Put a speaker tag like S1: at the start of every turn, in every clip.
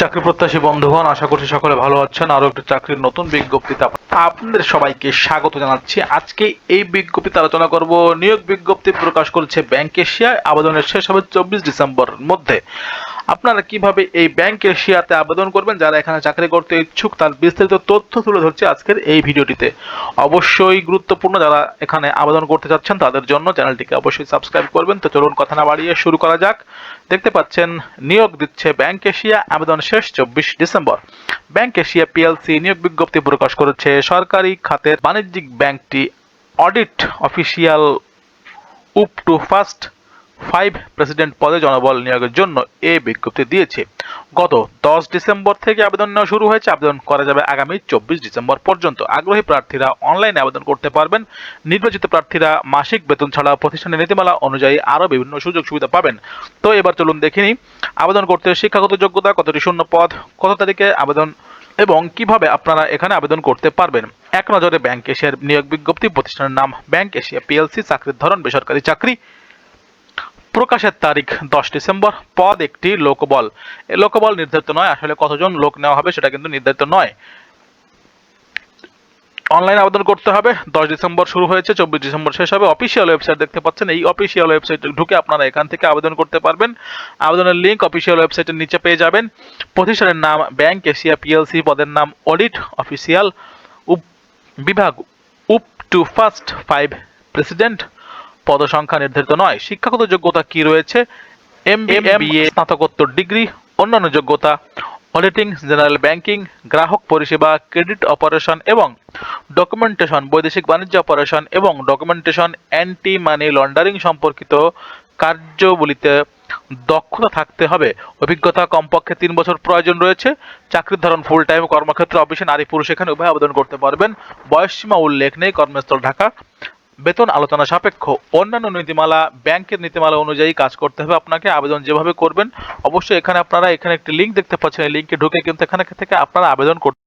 S1: চাকরি প্রত্যাশী বন্ধুগণ আশা করছি সকলে ভালো আছেন। আরও একটি চাকরির নতুন বিজ্ঞপ্তিতে আপনাদের সবাইকে স্বাগত জানাচ্ছি। আজকে এই বিজ্ঞপ্তিতে আলোচনা করব, নিয়োগ বিজ্ঞপ্তি প্রকাশ করেছে ব্যাংক এশিয়ায়। আবেদনের শেষ হবে চব্বিশ ডিসেম্বরের মধ্যে। আপনারা কীভাবে এই ব্যাংক এশিয়াতে আবেদন করবেন? যারা এখানে চাকরি করতে ইচ্ছুক, তার বিস্তারিত তথ্য তুলে ধরছে আজকের এই ভিডিওটিতে। অবশ্যই গুরুত্বপূর্ণ যারা এখানে আবেদন করতে চাচ্ছেন, তাদের জন্য চ্যানেলটিকে অবশ্যই সাবস্ক্রাইব করবেন। তো চলুন কথা না বাড়িয়ে শুরু করা যাক। দেখতে পাচ্ছেন, নিয়োগ দিচ্ছে ব্যাংক এশিয়া আবেদন শেষ, চব্বিশ ডিসেম্বর। ব্যাংক এশিয়া পিএলসি নিয়োগ বিজ্ঞপ্তি প্রকাশ করেছে সরকারি খাতের বাণিজ্যিক ব্যাংকটি audit official up to first vice president পদে জনবল নিয়োগের জন্য এই বিজ্ঞপ্তি দিয়েছে। গত দশ ডিসেম্বর থেকে আবেদন নেওয়া শুরু হয়েছে। আবেদন করা যাবে আগামী চব্বিশ ডিসেম্বর পর্যন্ত। আগ্রহী প্রার্থীরা অনলাইনে আবেদন করতে পারবেন। নির্বাচিত প্রার্থীরা মাসিক বেতন ছাড়া প্রতিষ্ঠানের নীতিমালা অনুযায়ী আরও বিভিন্ন সুযোগ সুবিধা পাবেন। তো এবার চলুন দেখিনি আবেদন করতে শিক্ষাগত যোগ্যতা কতটি শূন্য পদ, কত তারিখে আবেদন এবং কীভাবে আপনারা এখানে আবেদন করতে পারবেন। এক নজরে ব্যাংক এশিয়ার নিয়োগ বিজ্ঞপ্তি, প্রতিষ্ঠানের নাম ব্যাংক এশিয়া পিএলসি, চাকরির ধরন, বেসরকারি চাকরি। প্রকাশের তারিখ দশ ডিসেম্বর, পদ একটি লোকবল। লোকবল নির্ধারিত নয়, আসলে কতজন লোক নেওয়া হবে সেটা কিন্তু নির্ধারিত নয়। অনলাইন আবেদন করতে হবে, দশ ডিসেম্বর শুরু হয়েছে, চব্বিশ ডিসেম্বর শেষ হবে। অফিসিয়াল ওয়েবসাইট দেখতে পাচ্ছেন, এই অফিসিয়াল ওয়েবসাইটে ঢুকে আপনারা এখান থেকে আবেদন করতে পারবেন। আবেদনের লিঙ্ক অফিসিয়াল ওয়েবসাইটের নিচে পেয়ে যাবেন। প্রতিষ্ঠানের নাম ব্যাংক, এশিয়া পিএলসি, পদের নাম অডিট, অফিসিয়াল, উপ, বিভাগ, উপ টু ফার্স্ট ফাইভ প্রেসিডেন্ট পদসংখ্যা নির্ধারিত নয়। শিক্ষাগত যোগ্যতা কি রয়েছে? এম এ স্নাতকোত্তর ডিগ্রি অন্যান্য যোগ্যতা অডিটিং জেনারেল ব্যাংকিং গ্রাহক পরিষেবা ক্রেডিট অপারেশন এবং ডকুমেন্টেশন বৈদেশিক বাণিজ্য অপারেশন এবং ডকুমেন্টেশন অ্যান্টি মানি লন্ডারিং সম্পর্কিত কার্যবলিতে দক্ষতা থাকতে হবে। অভিজ্ঞতা কমপক্ষে তিন বছর প্রয়োজন রয়েছে। চাকরির ধরন ফুল টাইম কর্মক্ষেত্র অফিসে নারী পুরুষ এখানে উভয় আবেদন করতে পারবেন। বয়সসীমা উল্লেখ নেই কর্মস্থল ঢাকা। বেতন আলোচনা সাপেক্ষ অন্যান্য নীতিমালা, ব্যাংকের নীতিমালা অনুযায়ী কাজ করতে হবে আপনাকে, আবেদন যেভাবে করবেন, অবশ্যই এখানে আপনারা, এখানে একটি লিঙ্ক দেখতে পাচ্ছেন, এই লিঙ্কে ঢুকে কিন্তু এখানে থেকে আপনারা আবেদন করতে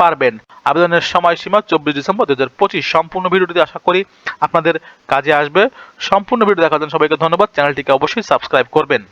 S1: পারবেন। আবেদনের সময়সীমা চব্বিশ ডিসেম্বর দু হাজার পঁচিশ, সম্পূর্ণ ভিডিওটি আশা করি আপনাদের কাজে আসবে। সম্পূর্ণ ভিডিও দেখার জন্য সবাইকে ধন্যবাদ, চ্যানেলটিকে অবশ্যই সাবস্ক্রাইব করবেন।